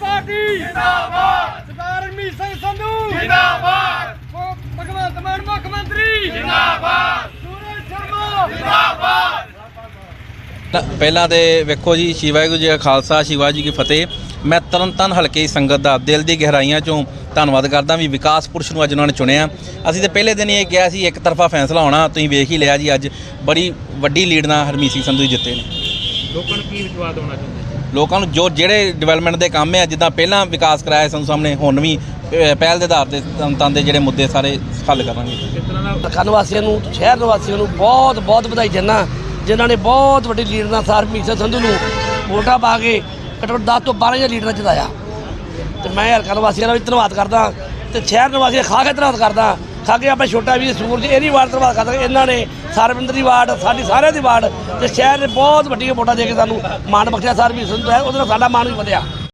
Party. ਜਿੰਦਾਬਾਦ। ਸਰਦਾਰ ਰਮੀਤ ਸਿੰਘ ਸੰਧੂ। ਜਿੰਦਾਬਾਦ। ਭਗਵੰਤ ਮਾਨ ਮੁੱਖ ਮੰਤਰੀ। ਜਿੰਦਾਬਾਦ। ਸੂਰਜ ਸ਼ਰਮਾ। ਜਿੰਦਾਬਾਦ। ਪਹਿਲਾਂ ਤੇ ਵੇਖੋ ਜੀ ਸ਼ਿਵਾਜੀ ਜੀ ਦਾ ਖਾਲਸਾ ਸ਼ਿਵਾਜੀ ਕੀ ਫਤਿਹ। ਮੈਂ ਤਰਨ ਤਰਨਤਨ ਹਲਕੇ ਸੰਗਤ ਦਾ ਦਿਲ ਦੀ ਗਹਿਰਾਈਆਂ ਚੋਂ ਧੰਨਵਾਦ ਕਰਦਾ ਵੀ ਵਿਕਾਸ ਪੁਰਸ਼ ਨੂੰ ਅੱਜ ਉਹਨਾਂ ਨੇ ਚੁਣਿਆ। ਅਸੀਂ ਤੇ ਪਹਿਲੇ ਦਿਨ ਹੀ ਇਹ ਕਿਹਾ ਸੀ ਇੱਕ ਤਰਫਾ ਫੈਸਲਾ ਹੋਣਾ ਤੁਸੀਂ ਵੇਖ ਹੀ ਲਿਆ ਜੀ ਅੱਜ ਬੜੀ ਵੱਡੀ ਲੀਡ ਨਾਲ ਹਰਮੀਤ ਸਿੰਘ ਸੰਧੂ ਜਿੱਤੇ ਨੇ। ਲੋਕਾਂ ਨੂੰ ਕੀ ਵਿਸ਼ਵਾਸ ਹੋਣਾ ਚਾਹੁੰਦੇ ਲੋਕਾਂ ਨੂੰ ਜੋ ਜਿਹੜੇ ਡਿਵੈਲਪਮੈਂਟ ਦੇ ਕੰਮ ਹੈ ਜਿੱਦਾਂ ਪਹਿਲਾਂ ਵਿਕਾਸ ਕਰਾਇਆ ਸੰਧੂ ਸਾਹਮਣੇ ਹੁਣ ਵੀ ਅਹ, ਪਹਿਲ ਦੇ ਆਧਾਰ ਤੇ ਤਰਨਤਾਰਨ ਦੇ ਜਿਹੜੇ ਮੁੱਦੇ ਸਾਰੇ ਹੱਲ ਕਰਾਂਗੇ ਕਿਸ ਤਰ੍ਹਾਂ ਦਾ ਵਾਸੀਆਂ ਨੂੰ ਸ਼ਹਿਰ ਨਿਵਾਸੀਆਂ ਨੂੰ ਬਹੁਤ ਬਹੁਤ ਵਧਾਈ ਦਿੰਦਾ। ਜਿਨ੍ਹਾਂ ਨੇ ਬਹੁਤ ਵੱਡੀ ਲੀਡ ਨਾਲ ਸਰ ਮੀਸਾ ਸੰਧੂ ਨੂੰ ਵੋਟਾਂ ਪਾ ਕੇ ਘੱਟੋ ਘੱਟ 10 ਤੋਂ 12 ਜਾਂ ਲੀਡਰ ਜਿਤਾਇਆ। ਤੇ ਮੈਂ ਹਲਕਾ ਨਿਵਾਸੀਆਂ ਦਾ ਵੀ ਧੰਨਵਾਦ ਕਰਦਾ। ਤੇ ਸ਼ਹਿਰ ਨਿਵਾਸੀਆਂ ਦਾ ਖਾ ਕੇ ਧੰਨਵਾਦ ਕਰਦਾ। ਖਾ ਕੇ ਆਪਣੇ ਛੋਟਾ ਵੀ ਸੂਰਜ ਇਹਦੀ ਵਾਰਡ ਧੰਨਵਾਦ ਕਰਦਾ ਇਹਨਾਂ ਨੇ ਸਰਵਿੰਦਰ ਦੀ ਵਾਰਡ, ਸਾਡੀ ਸਾਰਿਆਂ ਦੀ ਵਾਰਡ ਤੇ ਸ਼ਹਿਰ ਨੇ ਬਹੁਤ ਵੱਡੀਆਂ ਵੋਟਾਂ ਦੇ ਕੇ ਸਾਨੂੰ ਮਾਣ ਬਖਸ਼ਿਆ। ਸਰ ਸੰਧੂ ਹੈ ਉਹਦੇ ਨਾਲ ਸਾਡਾ ਮਾਣ ਵੀ ਵਧਿਆ।